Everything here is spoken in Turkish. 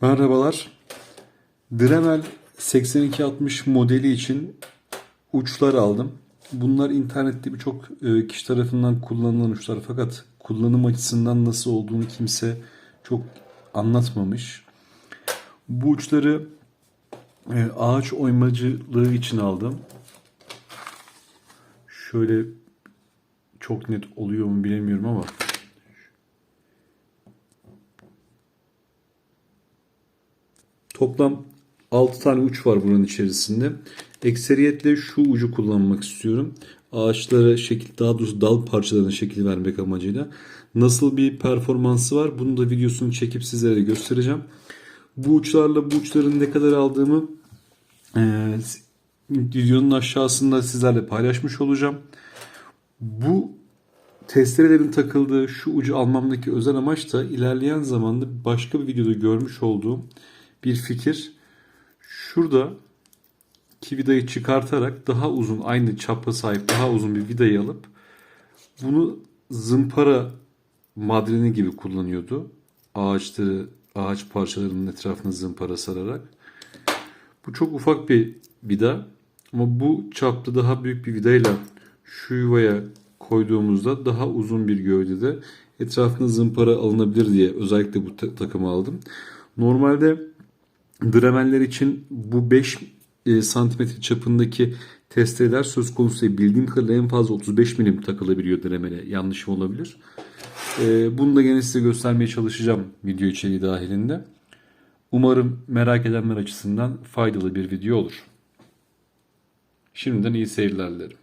Merhabalar. Dremel 8260 modeli için uçlar aldım. Bunlar internette birçok e, kişi tarafından kullanılan uçlar fakat kullanım açısından nasıl olduğunu kimse çok anlatmamış. Bu uçları e, ağaç oymacılığı için aldım. Şöyle çok net oluyor mu bilemiyorum ama Toplam 6 tane uç var bunun içerisinde. Ekseriyetle şu ucu kullanmak istiyorum. Ağaçlara şekil daha doğrusu dal parçalarına şekil vermek amacıyla. Nasıl bir performansı var bunu da videosunu çekip sizlere göstereceğim. Bu uçlarla bu uçların ne kadar aldığımı e, videonun aşağısında sizlerle paylaşmış olacağım. Bu testerelerin takıldığı şu ucu almamdaki özel amaç da ilerleyen zamanda başka bir videoda görmüş olduğum bir fikir. Şurada ki vidayı çıkartarak daha uzun aynı çapa sahip daha uzun bir vidayı alıp bunu zımpara madreni gibi kullanıyordu. Ağaçları, ağaç parçalarının etrafını zımpara sararak. Bu çok ufak bir vida ama bu çapta daha büyük bir vidayla şu yuvaya koyduğumuzda daha uzun bir gövdede etrafına zımpara alınabilir diye özellikle bu ta- takımı aldım. Normalde Dremeller için bu 5 e, santimetre çapındaki testereler söz konusu değil. Bildiğim kadarıyla en fazla 35 milim takılabiliyor dremele. Yanlışım olabilir. E, bunu da gene size göstermeye çalışacağım video içeriği dahilinde. Umarım merak edenler açısından faydalı bir video olur. Şimdiden iyi seyirler dilerim.